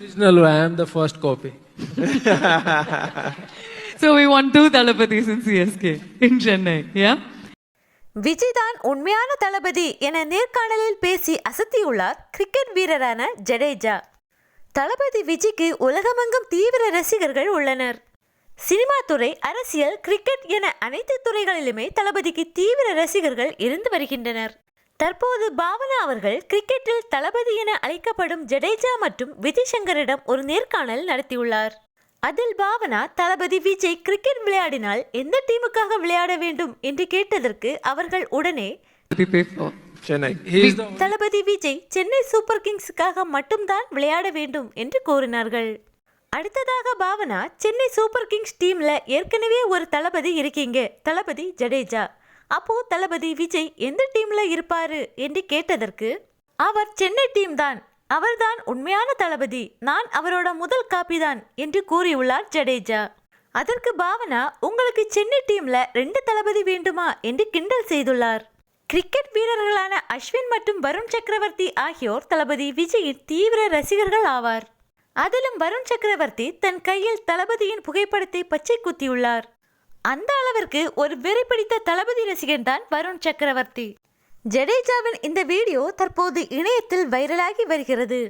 Original, I am the first copy. So we want two Talapathis in CSK in Chennai. Yeah. Vijay தான் உண்மையான தளபதி என நேர்காணலில் பேசி அசத்தியுள்ளார் cricket வீரரான ஜடேஜா தளபதி விஜய்க்கு உலகமெங்கும் தீவிர ரசிகர்கள் உள்ளனர் சினிமா துறை அரசியல் கிரிக்கெட் என அனைத்து துறைகளிலுமே தளபதிக்கு தீவிர ரசிகர்கள் இருந்து வருகின்றனர் தற்போது பாவனா அவர்கள் கிரிக்கெட்டில் தளபதி என அழைக்கப்படும் ஜடேஜா மற்றும் விஜய் சங்கரிடம் ஒரு நேர்காணல் நடத்தியுள்ளார். அதில் பாவனா தளபதி விஜய் கிரிக்கெட் விளையாடினால் எந்த டீமுக்காக விளையாட வேண்டும் என்று கேட்டதற்கு அவர்கள் உடனே தளபதி விஜய் சென்னை சூப்பர் கிங்ஸுக்காக மட்டும்தான் விளையாட வேண்டும் என்று கூறினார்கள். அடுத்ததாக பாவனா சென்னை சூப்பர் கிங்ஸ் டீம்ல ஏற்கனவே ஒரு தளபதி இருக்கீங்க தளபதி ஜடேஜா. அப்போ தளபதி விஜய் எந்த டீம்ல இருப்பாரு என்று கேட்டதற்கு அவர் சென்னை டீம் தான். அவர்தான் உண்மையான தளபதி. நான் அவரோட முதல் காப்பி தான் என்று கூறியுள்ளார் ஜடேஜா. அதற்கு பாவனா உங்களுக்கு சென்னை டீம்ல ரெண்டு தளபதி வேண்டுமா? என்று கிண்டல் செய்துள்ளார். கிரிக்கெட் வீரர்களான அஸ்வின் மற்றும் வருண் சக்கரவர்த்தி ஆகியோர் தளபதி விஜயின் தீவிர ரசிகர்கள் ஆவார். அதிலும் வருண் சக்கரவர்த்தி தன் கையில் தளபதியின் புகைப்படத்தை பச்சை குத்தியுள்ளார் அந்த அளவிற்கு ஒரு வெறி பிடித்த தளபதி ரசிகன் தான் வருண் சக்கரவர்த்தி. ஜடேஜாவின் இந்த வீடியோ தற்போது இணையத்தில் வைரலாகி வருகிறது.